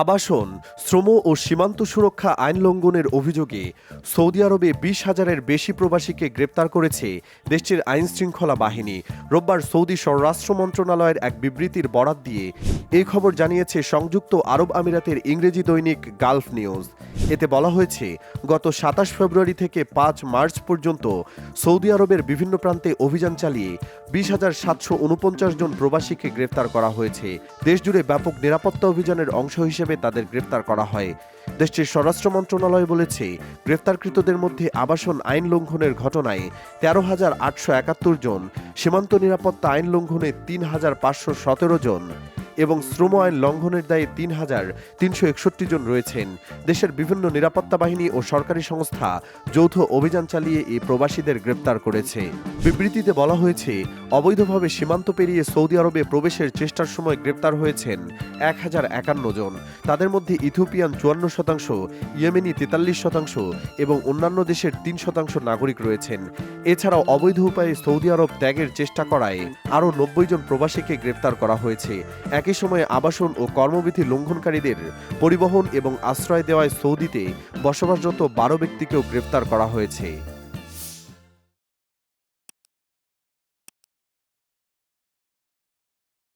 আবাসন, শ্রম ও সীমান্ত সুরক্ষা আইন লঙ্ঘনের অভিযোগে সৌদি আরবে বিশ হাজারের বেশি প্রবাসীকে গ্রেপ্তার করেছে দেশটির আইন শৃঙ্খলা বাহিনী। রোববার সৌদি স্বরাষ্ট্র মন্ত্রণালয়ের এক বিবৃতির বরাত দিয়ে এই খবর জানিয়েছে সংযুক্ত আরব আমিরাতের ইংরেজি দৈনিক গালফ নিউজ। এতে বলা হয়েছে, গত সাতাশ ফেব্রুয়ারি থেকে পাঁচ মার্চ পর্যন্ত সৌদি আরবের বিভিন্ন প্রান্তে অভিযান চালিয়ে বিশ হাজার সাতশো উনপঞ্চাশ জন প্রবাসীকে গ্রেফতার করা হয়েছে। দেশজুড়ে ব্যাপক নিরাপত্তা অভিযানের অংশ হিসেবে তাদের গ্রেফতার করা হয়। দেশটির স্বরাষ্ট্র মন্ত্রণালয় বলেছে, গ্রেফতারকৃতদের মধ্যে আবাসন আইন লঙ্ঘনের ঘটনায় তেরো হাজার আটশো একাত্তর জন, সীমান্ত নিরাপত্তা আইন লঙ্ঘনে তিন হাজার পাঁচশো সতেরো জন। এবং শ্রম আইন লঙ্ঘনের দায়ে তিন হাজার তিনশো একষট্টি জন রয়েছেন। দেশের বিভিন্ন নিরাপত্তা বাহিনী ও সরকারি সংস্থা যৌথ অভিযান চালিয়ে এই প্রবাসীদের গ্রেপ্তার করেছে। বিবৃতিতে বলা হয়েছে, অবৈধভাবে সীমান্ত পেরিয়ে সৌদি আরবে প্রবেশের চেষ্টার সময় গ্রেপ্তার হয়েছেন এক হাজার একান্ন জন। তাদের মধ্যে ইথিওপিয়ান চুয়ান্ন শতাংশ, ইয়েমেনি তেতাল্লিশ শতাংশ এবং অন্যান্য দেশের তিন শতাংশ নাগরিক রয়েছেন। এছাড়াও অবৈধ উপায়ে সৌদি আরব ত্যাগের চেষ্টা করায় আরও নব্বই জন প্রবাসীকে গ্রেপ্তার করা হয়েছে। একই সময়ে আবাসন ও কর্মবিধি লঙ্ঘনকারীদের পরিবহন এবং আশ্রয় দেওয়ায় সৌদিতে বসবাসরত বারো ব্যক্তিকেও গ্রেপ্তার করা হয়েছে।